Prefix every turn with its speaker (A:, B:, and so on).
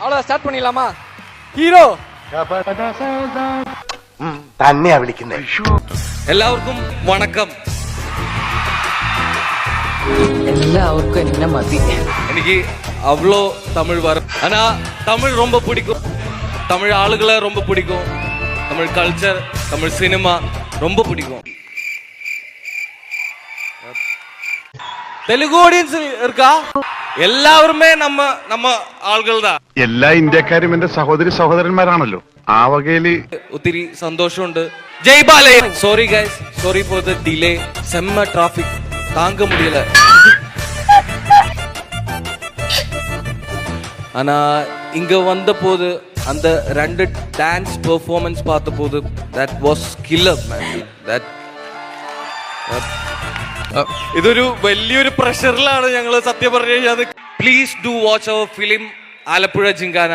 A: அவ்வளோ ஸ்டார்ட் பண்ணிடலாமா ஹீரோ
B: തന്നെയാ വിളിക്കുന്നേ
C: എല്ലാവർക്കും വണക്കം
D: എല്ലാവർക്കും എന്നെ മതി
C: എനിക്ക് அவ்வளோ தமிழ் வரும் ஆனா தமிழ் ரொம்ப பிடிக்கும் தமிழ் ஆளுகளை ரொம்ப பிடிக்கும் தமிழ் கல்ச்சர் தமிழ் சினிமா ரொம்ப பிடிக்கும் தெலுங்கு ஆடியன்ஸ் இருக்கா எல்லாருமே நம்ம நம்ம ആളുകൾ தான்
E: എല്ലാ ഇന്ത്യക്കാരും എന്റെ സഹോദരി സഹോദരന്മാരാണല്ലോ ആ വകയില്
C: ഒത്തിരി സന്തോഷമുണ്ട് ജയ് ബാലേ sorry guys sorry for the delay செம்ம டிராஃபிக் தாங்க முடியல ஆனா இங்க வந்த போது அந்த ரெண்டு டான்ஸ் பெர்ஃபார்மன்ஸ் பார்த்த போது தட் வாஸ் கில்லர் ദാറ്റ് ഇതൊരു വലിയൊരു പ്രഷറിലാണ് ഞങ്ങൾ സത്യം പറഞ്ഞു കഴിഞ്ഞാൽ please do watch our film Alappuzha Gymkhana.